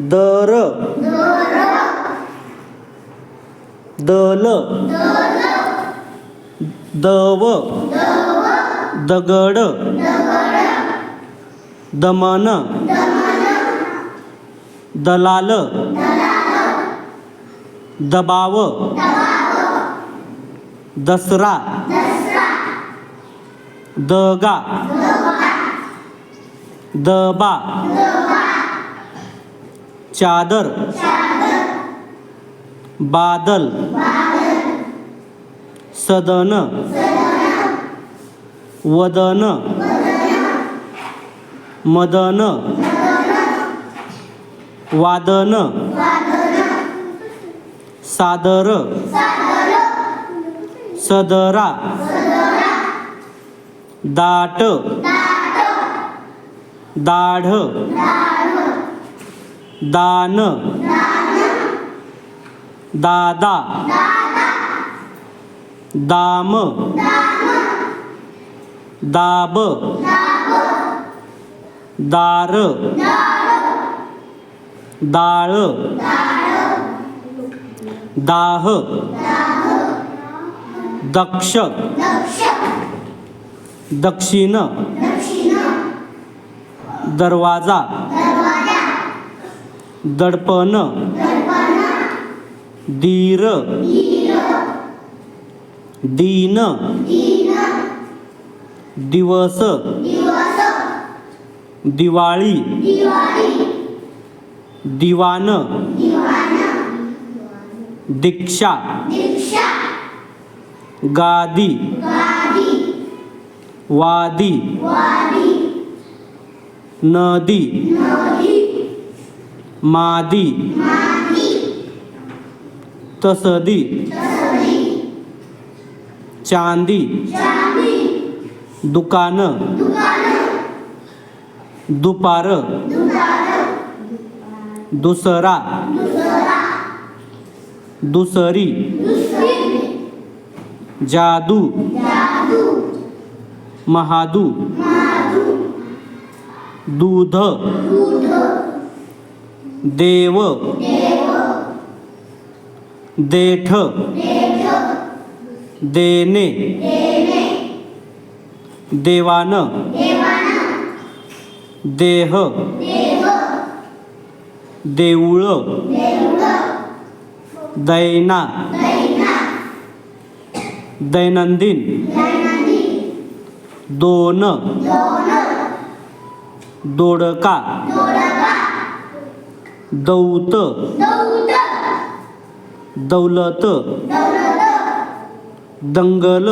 दर. दल. दव. दगड. दमन. दलाल. दबाव. दसरा. दगा. दबा. चादर. बादल. सदन. वदन. मदन. वादन. सादर. सदरा. दाट. दाढ. दान. दादा. दाम. दाब. दार. दाळ. दाह. दक्ष. दक्षिण. दरवाजा. दडपण. दीर दीन. दिवस. दिवाळी. दिवान दीक्षा. गादी. वादी. नदी. मादी. तसदी. चांदी. दुकान. दुपार. दुसरा. दुसरी. जादू. महादू. दूध. देव. देठ. देने देवान देह. देऊळ. दैना. दैनंदिन. दोन. दोडका. दौत. दौलत. दंगल.